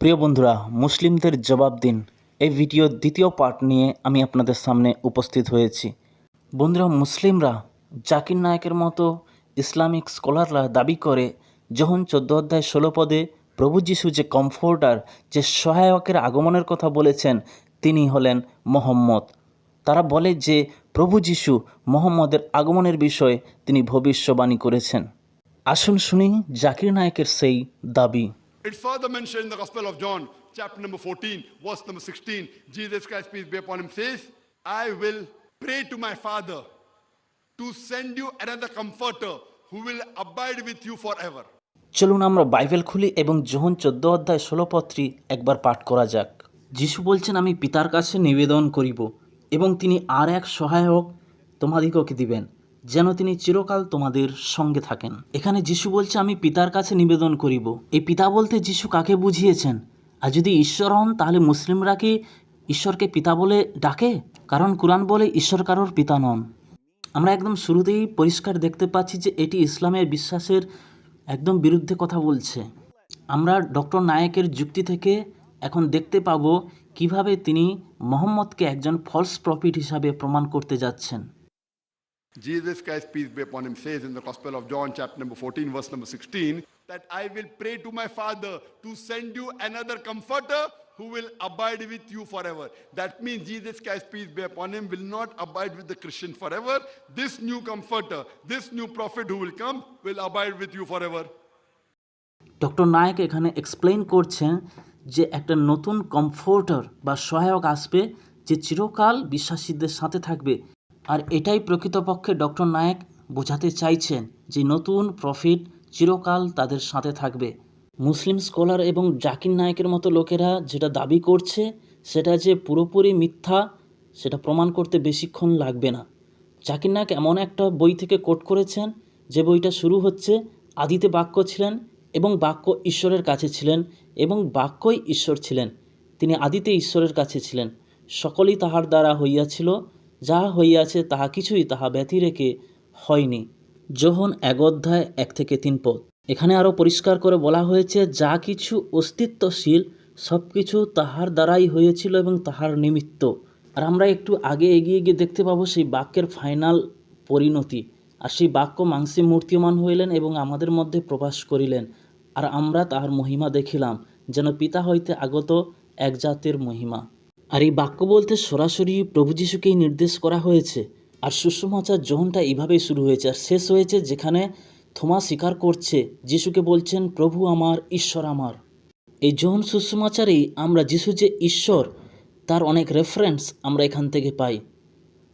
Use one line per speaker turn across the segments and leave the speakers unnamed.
প্রিয় বন্ধুরা, মুসলিমদের জবাব দিন। এই ভিডিওর দ্বিতীয় পার্ট নিয়ে আমি আপনাদের সামনে উপস্থিত হয়েছি। বন্ধুরা, মুসলিমরা জাকির নায়কের মতো ইসলামিক স্কলাররা দাবি করে, যখন চোদ্দ অধ্যায় ষোলো পদে প্রভু যিশু যে কমফোর্টার যে সহায়কের আগমনের কথা বলেছেন, তিনি হলেন মোহাম্মদ। তারা বলে যে, প্রভু যিশু মোহাম্মদের আগমনের বিষয়ে তিনি ভবিষ্যবাণী করেছেন। আসুন শুনি জাকির নায়কের সেই দাবি।
It's further mentioned in the Gospel of John, chapter number 14, verse number 16. Jesus Christ, peace be upon him, says, I will pray to my Father to send you another comforter who will abide with you forever.
চলুন আমরা Bible খুলি এবং যোহন চোদ্দ অধ্যায় ষোলো পত্রী একবার পাঠ করা যাক যিশু বলছেন আমি পিতার কাছে নিবেদন করিব এবং তিনি আর এক সহায়ক তোমাদিগকে দিবেন যেন তিনি চিরকাল তোমাদের সঙ্গে থাকেন। এখানে যিশু বলছে, আমি পিতার কাছে নিবেদন করিব। এই পিতা বলতে যিশু কাকে বুঝিয়েছেন? আর যদি ঈশ্বর হন, তাহলে মুসলিমরা কি ঈশ্বরকে পিতা বলে ডাকে? কারণ কোরআন বলে ঈশ্বর কারোর পিতা নন। আমরা একদম শুরুতেই পরিষ্কার দেখতে পাচ্ছি যে এটি ইসলামের বিশ্বাসের একদম বিরুদ্ধে কথা বলছে। আমরা ডক্টর নায়েকের যুক্তি থেকে এখন দেখতে পাব কীভাবে তিনি মোহাম্মদকে একজন ফলস প্রফিট হিসাবে প্রমাণ করতে যাচ্ছেন।
Jesus Christ, peace be upon him, says in the Gospel of John, chapter number 14, verse number 16, that I will pray to my Father to send you another comforter who will abide with you forever. That means Jesus Christ, peace be upon him, will not abide with the Christian forever. This new comforter, this new prophet who will come, will abide with you forever.
Doctor Nayak এখানে explain করছেন যে একটা নতুন comforter বা সহায়ক আসবে যে চিরকাল বিশ্বাসীদের সাথে থাকবে আর এটাই প্রকৃতপক্ষে ডক্টর নায়ক বোঝাতে চাইছেন যে নতুন প্রফিট চিরকাল তাদের সাথে থাকবে। মুসলিম স্কলার এবং জাকির নায়কের মতো লোকেরা যেটা দাবি করছে, সেটা যে পুরোপুরি মিথ্যা, সেটা প্রমাণ করতে বেশিক্ষণ লাগবে না। জাকির নায়ক এমন একটা বই থেকে কোট করেছেন যে বইটা শুরু হচ্ছে, আদিতে বাক্য ছিলেন এবং বাক্য ঈশ্বরের কাছে ছিলেন এবং বাক্যই ঈশ্বর ছিলেন। তিনি আদিতে ঈশ্বরের কাছে ছিলেন। সকলই তাহার দ্বারা হইয়াছিল যাহা হইয়াছে তাহা কিছুই তাহা ব্যতি রেখে হয়নি। যোহন এক অধ্যায় এক থেকে তিন পদ। এখানে আরও পরিষ্কার করে বলা হয়েছে, যা কিছু অস্তিত্বশীল সব কিছু তাহার দ্বারাই হয়েছিল এবং তাহার নিমিত্ত। আর আমরা একটু আগে এগিয়ে গিয়ে দেখতে পাবো সেই বাক্যের ফাইনাল পরিণতি। আর সেই বাক্য মাংসে মূর্তিমান হইলেন এবং আমাদের মধ্যে প্রকাশ করিলেন। আর আমরা তাহার মহিমা দেখিলাম, যেন পিতা হইতে আগত এক জাতের মহিমা। আর এই বাক্য বলতে সরাসরি প্রভু যিশুকেই নির্দেশ করা হয়েছে। আর সুষমাচার যোহনটা এইভাবেই শুরু হয়েছে। আর শেষ হয়েছে যেখানে থোমা স্বীকার করছে, যিশুকে বলছেন, প্রভু আমার, ঈশ্বর আমার। এই যোহন সুষমাচারেই আমরা যিশু যে ঈশ্বর, তার অনেক রেফারেন্স আমরা এখান থেকে পাই।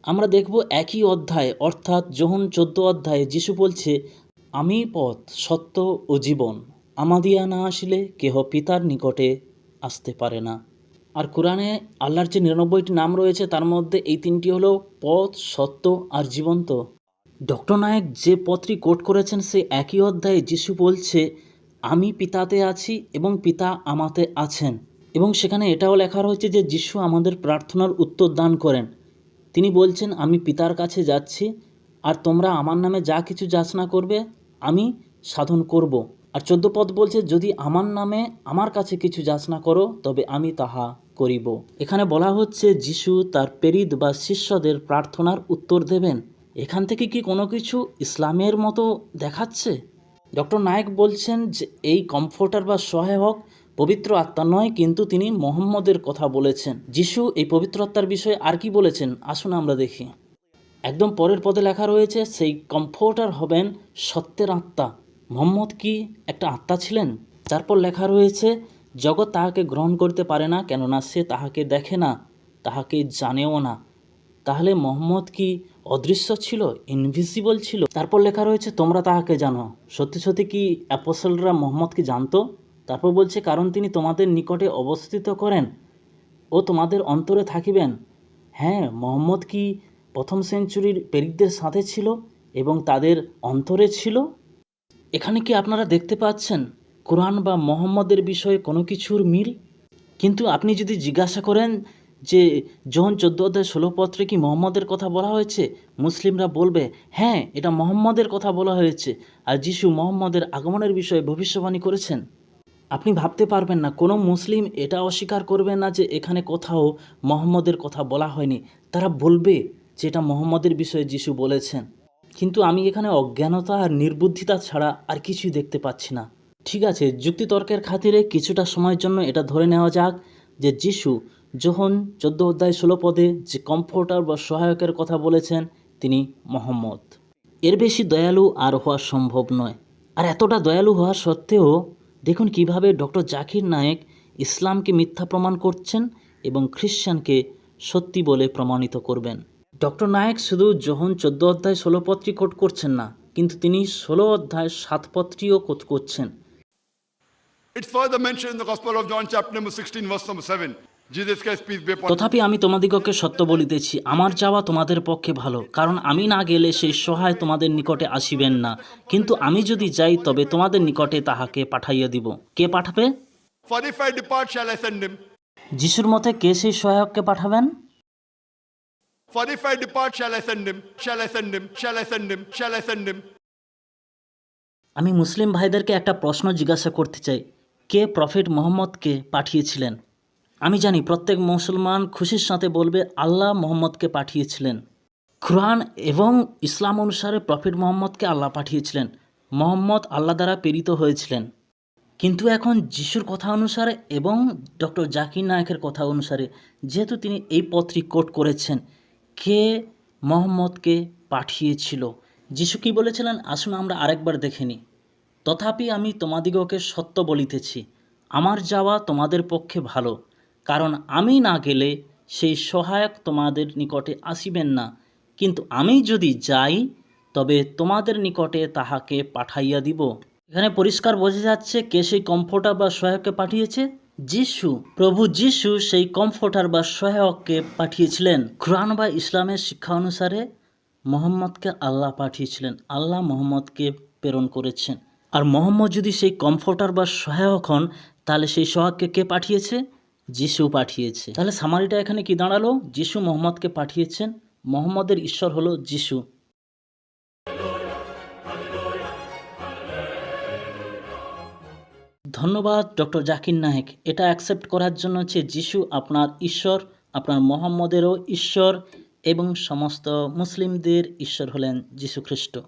আমরা দেখব একই অধ্যায়, অর্থাৎ যোহন চোদ্দ অধ্যায়ে যিশু বলছে, আমি পথ, সত্য ও জীবন। আমাদিয়া না আসিলে কেহ পিতার নিকটে আসতে পারে না। আর কোরআনে আল্লাহর যে নিরানব্বইটি নাম রয়েছে, তার মধ্যে এই তিনটি হলো পথ, সত্য আর জীবন্ত। ডক্টর নায়ক যে পথটি কোট করেছেন সে একই অধ্যায়ে যিশু বলছে, আমি পিতাতে আছি এবং পিতা আমাতে আছেন। এবং সেখানে এটাও লেখা রয়েছে যে যিশু আমাদের প্রার্থনার উত্তর দান করেন। তিনি বলছেন, আমি পিতার কাছে যাচ্ছি, আর তোমরা আমার নামে যা কিছু যাচনা করবে, আমি সাধন করব। আর চোদ্দ পদ বলছে, যদি আমার নামে আমার কাছে কিছু যাচনা করো, তবে আমি তাহা করিব। এখানে বলা হচ্ছে, যিশু তার পেরিদ বা শিষ্যদের প্রার্থনার উত্তর দেবেন। এখান থেকে কি কোনো কিছু ইসলামের মতো দেখাচ্ছে? ডক্টর নায়ক বলছেন যে, এই কমফোর্টার বা সহায়ক পবিত্র আত্মা নয়, কিন্তু তিনি মোহাম্মদের কথা বলেছেন। যিশু এই পবিত্র আত্মার বিষয়ে আর কি বলেছেন? আসুন আমরা দেখি। একদম পরের পদে লেখা রয়েছে, সেই কমফোর্টার হবেন সত্যের আত্মা। মোহাম্মদ কি একটা আত্মা ছিলেন? তারপর লেখা রয়েছে জগৎ তাহাকে গ্রহণ করতে পারে না, কেননা সে তাহাকে দেখে না, তাহাকে জানেও না। তাহলে মোহাম্মদ কি অদৃশ্য ছিল ইনভিজিবল ছিল? তারপর লেখা রয়েছে, তোমরা তাহাকে জানো। সত্যি সত্যি কি অ্যাপোসলরা মোহাম্মদকে জানতো? তারপর বলছে, কারণ তিনি তোমাদের নিকটে অবস্থিত করেন ও তোমাদের অন্তরে থাকিবেন। হ্যাঁ মোহাম্মদ কি প্রথম সেঞ্চুরির পেরিকদের সাথে ছিল এবং তাদের অন্তরে ছিল? এখানে কি আপনারা দেখতে পাচ্ছেন কোরআন বা মোহাম্মদের বিষয়ে কোনো কিছুর মিল? কিন্তু আপনি যদি জিজ্ঞাসা করেন যে, যখন চোদ্দ অধ্যায় ষোলো পত্রে কি মোহাম্মদের কথা বলা হয়েছে? মুসলিমরা বলবে হ্যাঁ এটা মোহাম্মদের কথা বলা হয়েছে। আর যিশু মোহাম্মদের আগমনের বিষয়ে ভবিষ্যবাণী করেছেন। আপনি ভাবতে পারবেন না, কোনো মুসলিম এটা অস্বীকার করবে না যে এখানে কোথাও মোহাম্মদের কথা বলা হয়নি। তারা বলবে যে এটা মোহাম্মদের বিষয়ে যিশু বলেছেন। কিন্তু আমি এখানে অজ্ঞানতা আর নির্বুদ্ধিতা ছাড়া আর কিছুই দেখতে পাচ্ছি না। ঠিক আছে যুক্তিতর্কের খাতিরে কিছুটা সময়ের জন্য এটা ধরে নেওয়া যাক যে যিশু যখন চোদ্দ অধ্যায় ষোলো পদে যে কমফোর্টার বা সহায়কের কথা বলেছেন, তিনি মোহাম্মদ। এর বেশি দয়ালু আর হওয়া সম্ভব নয়। আর এতটা দয়ালু হওয়া সত্ত্বেও দেখুন কীভাবে ডক্টর জাকির নায়েক ইসলামকে মিথ্যা প্রমাণ করছেন এবং খ্রিশ্চানকে সত্যি বলে প্রমাণিত করবেন। ডক্টর নায়েক শুধু যখন চোদ্দ অধ্যায় ষোলো পত্রী কোট করছেন না, কিন্তু তিনি ষোলো অধ্যায় সাত পত্রীও কোট করছেন।
It's further mentioned in the Gospel of John chapter number 16 verse number 7.
তথাপি আমি তোমাদিগকে সত্য বলিতেছি আমার যাওয়া তোমাদের পক্ষে ভালো কারণ আমি না গেলে সেই সহায় তোমাদের নিকটে আসিবেন না। কিন্তু আমি যদি যাই তবে তোমাদের নিকটে তাহাকে পাঠাইয়া দিব। কে পাঠাবে? যিশুর মতে কে সেই সহায়ককে পাঠাবেন? আমি মুসলিম ভাইদেরকে একটা প্রশ্ন জিজ্ঞাসা করতে চাই কে প্রফেট মোহাম্মদকে পাঠিয়েছিলেন? আমি জানি প্রত্যেক মুসলমান খুশির সাথে বলবে, আল্লাহ মোহাম্মদকে পাঠিয়েছিলেন। খুরান এবং ইসলাম অনুসারে প্রফেট মোহাম্মদকে আল্লাহ পাঠিয়েছিলেন। মোহাম্মদ আল্লাহ দ্বারা প্রেরিত হয়েছিলেন। কিন্তু এখন যিশুর কথা অনুসারে এবং ডক্টর জাকির নায়কের কথা অনুসারে, যেহেতু তিনি এই পত্রী কোট করেছেন, কে মোহাম্মদকে পাঠিয়েছিল? যিশু কি বলেছিলেন? আসুন আমরা আরেকবার দেখে নিই। তথাপি আমি তোমাদিগকে সত্য বলিতেছি, আমার যাওয়া তোমাদের পক্ষে ভালো, কারণ আমি না গেলে সেই সহায়ক তোমাদের নিকটে আসিবেন না। কিন্তু আমি যদি যাই, তবে তোমাদের নিকটে তাহাকে পাঠাইয়া দিব। এখানে পরিষ্কার বোঝা যাচ্ছে কে সেই কমফোর্টার বা সহায়ককে পাঠিয়েছে। যিশু, প্রভু যিশু সেই কমফোর্টার বা সহায়ককে পাঠিয়েছিলেন। কোরআন বা ইসলামের শিক্ষা অনুসারে মোহাম্মদকে আল্লাহ পাঠিয়েছিলেন, আল্লাহ মোহাম্মদকে প্রেরণ করেছেন। আর মোহাম্মদ যদি সেই কমফোর্টার বা সহায়ক হন, তাহলে সেই সহায়ককে কে পাঠিয়েছে? যিশু পাঠিয়েছে। তাহলে সামারিটা এখানে কি দাঁড়াল? যিশু মোহাম্মদকে পাঠিয়েছেন। মোহাম্মদের ঈশ্বর হলো যিশু। ধন্যবাদ, ডক্টর জাকির নায়েক। এটা অ্যাকসেপ্ট করার জন্য যে যিশু আপনার ঈশ্বর, আপনার মোহাম্মদেরও ঈশ্বর এবং সমস্ত মুসলিমদের ঈশ্বর হলেন যীশু খ্রিস্ট।